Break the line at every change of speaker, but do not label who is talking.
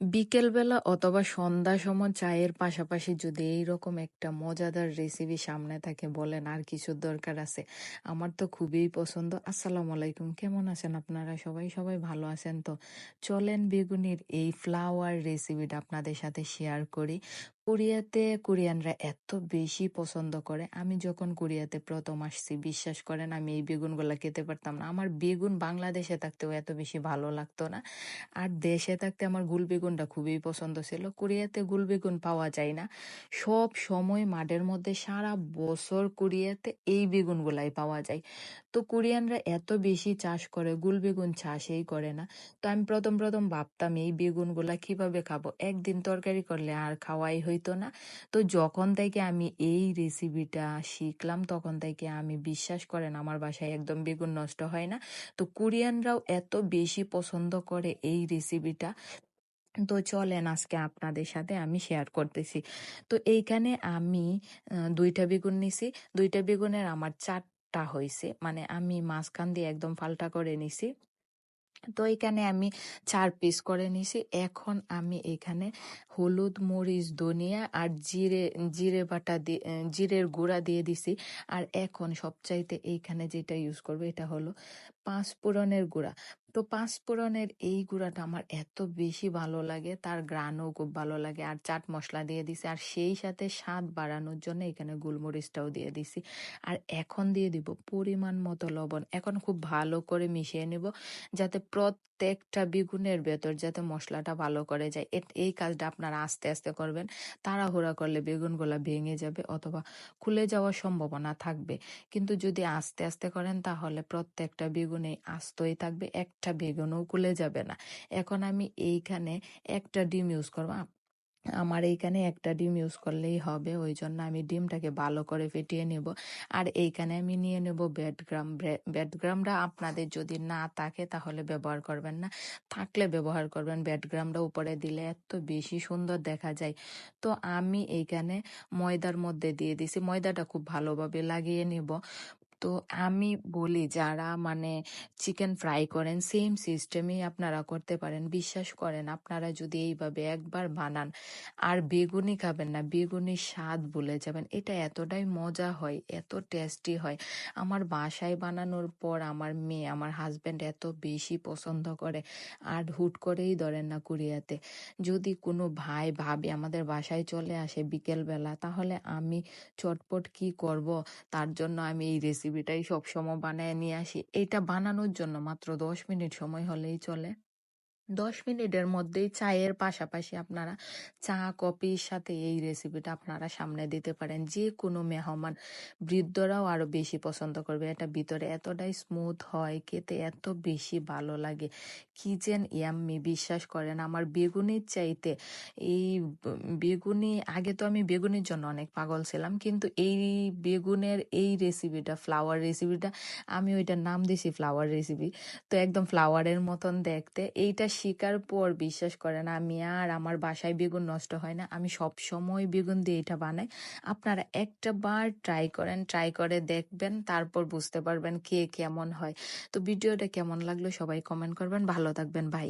বিকেলবেলা অথবা সন্ধ্যা সময় চায়ের পাশাপাশি যদি এইরকম একটা মজাদার রেসিপি সামনে থাকে, বলেন আর কিছু দরকার আছে, আমার তো খুবই পছন্দ। আসসালামু আলাইকুম, কেমন আছেন আপনারা সবাই? সবাই ভালো আছেন তো? চলেন বেগুনির এই ফ্লাওয়ার রেসিপিটা আপনাদের সাথে শেয়ার করি। কোরিয়াতে কোরিয়ানরা এত বেশি পছন্দ করে। আমি যখন কোরিয়াতে প্রথম আসছি, বিশ্বাস করেন আমি এই বেগুনগুলা খেতে পারতাম না। আমার বেগুন বাংলাদেশে থাকতেও এত বেশি ভালো লাগতো না। আর দেশে থাকতে আমার গুল বেগুনটা খুবই পছন্দ ছিল। কোরিয়াতে গুল বেগুন পাওয়া যায় না। সব সময় মাঠের মধ্যে সারা বছর কোরিয়াতে এই বেগুনগুলাই পাওয়া যায়। তো কোরিয়ানরা এত বেশি চাষ করে, গুল বেগুন চাষেই করে না। তো আমি প্রথম প্রথম ভাবতাম, এই বেগুনগুলা কীভাবে খাব? একদিন তরকারি করলে আর খাওয়াই হইতো না। তো যখন থেকে আমি এই রেসিপিটা শিখলাম, তখন থেকে আমি বিশ্বাস করেন, আমার বাসায় একদম বেগুন নষ্ট হয় না। তো কোরিয়ানরাও এত বেশি পছন্দ করে এই রেসিপিটা তো চলেন, আজকে আপনাদের সাথে আমি শেয়ার করতেছি। তো এইখানে আমি দুইটা বেগুন নিছি। দুইটা বেগুনের আমার চারটা হয়েছে মানে আমি মাঝখান দিয়ে একদম ফাল্টা করে নিছি। তো এখানে আমি চার পিস করে নিছি। এখন আমি এখানে হলুদ, মরিচ, ধনিয়া আর জিরে জিরে বাটা দিয়ে জিরের গুঁড়া দিয়ে দিছি। আর এখন সবচাইতে এইখানে যেটা ইউজ করবে এটা হলো পাঁচ পুরনের গুঁড়া। তো পাঁচ ফোড়নের এই গুঁড়াটা আমার এত বেশি ভালো লাগে, তার গ্রানও খুব ভালো লাগে। আর চাট মশলা দিয়ে দিছি, আর সেই সাথে স্বাদ বাড়ানোর জন্য এখানে গোলমরিচটাও দিয়ে দিছি। আর এখন দিয়ে দিব পরিমাণ মতো লবণ। এখন খুব ভালো করে মিশিয়ে নেব, যাতে প্রত্যেকটা বেগুনের ভেতর যাতে মশলাটা ভালো করে যায় এই কাজটা আপনারা আস্তে আস্তে করবেন। তাড়াহুড়া করলে বেগুনগুলা ভেঙে যাবে অথবা খুলে যাওয়ার সম্ভাবনা থাকবে। কিন্তু যদি আস্তে আস্তে করেন তাহলে প্রত্যেকটা বেগুনে আস্তই থাকবে, একটা বেগুনও খুলে যাবে না। এখন আমি এইখানে একটা ডিম ইউজ করব। আমার এইখানে একটা ডিম ইউজ করলেই হবে ওই জন্য আমি ডিমটাকে ভালো করে ফেটিয়ে নেব। আর এইখানে আমি নিয়ে নেব ব্যাডগ্রাম ব্যাডগ্রামটা আপনাদের যদি না থাকে তাহলে ব্যবহার করবেন না। থাকলে ব্যবহার করবেন ব্যাডগ্রামটা উপরে দিলে এত বেশি সুন্দর দেখা যায়। তো আমি এইখানে ময়দার মধ্যে দিয়ে দিছি, ময়দাটা খুব ভালোভাবে লাগিয়ে নিব। তো আমি বলি যারা মানে চিকেন ফ্রাই করেন সেম সিস্টেমেই আপনারা করতে পারেন। বিশ্বাস করেন, আপনারা যদি এইভাবে একবার বানান, আর বেগুনি খাবেন না, বেগুনির স্বাদ ভুলে যাবেন। এটা এতটাই মজা হয়, এত টেস্টি হয়। আমার বাসায় বানানোর পর আমার মেয়ে, আমার হাজবেন্ড এত বেশি পছন্দ করে, আর হুট করেই ধরেন না কোরিয়াতে। যদি কোনো ভাই, ভাবি আমাদের বাসায় চলে আসে বিকেলবেলা, তাহলে আমি চটপট কি করব? তার জন্য আমি এই রেসিপিটাই সবসময় বানায় নিয়ে আসি। এটা বানানোর জন্য মাত্র দশ মিনিট সময় হলেই চলে। দশ মিনিটের মধ্যেই চায়ের পাশাপাশি আপনারা চা, কফির সাথে এই রেসিপিটা আপনারা সামনে দিতে পারেন। যে কোনো মেহমান, বৃদ্ধরাও আরও বেশি পছন্দ করবে। এটা ভিতরে এতটাই স্মুথ হয়, খেতে এত বেশি ভালো লাগে। কি যেন ইয়াম্মি বিশ্বাস করেন, আমার বেগুনির চাইতে এই বেগুনি, আগে তো আমি বেগুনির জন্য অনেক পাগল ছিলাম, কিন্তু এই বেগুনের এই রেসিপিটা ফ্লাওয়ার রেসিপিটা আমি ওইটার নাম দিছি ফ্লাওয়ার রেসিপি তো একদম ফ্লাওয়ারের মতন দেখতে। এইটা শিকার পর বিশ্বাস করেন, আমি আর আমার বাসায় বেগুন নষ্ট হয় না। আমি সব সময় বেগুন দিয়ে এটা বানাই। আপনারা একটা বার ট্রাই করেন ট্রাই করে দেখবেন, তারপর বুঝতে পারবেন কে কেমন হয়। তো ভিডিওটা কেমন লাগল সবাই কমেন্ট করবেন। ভালো থাকবেন বাই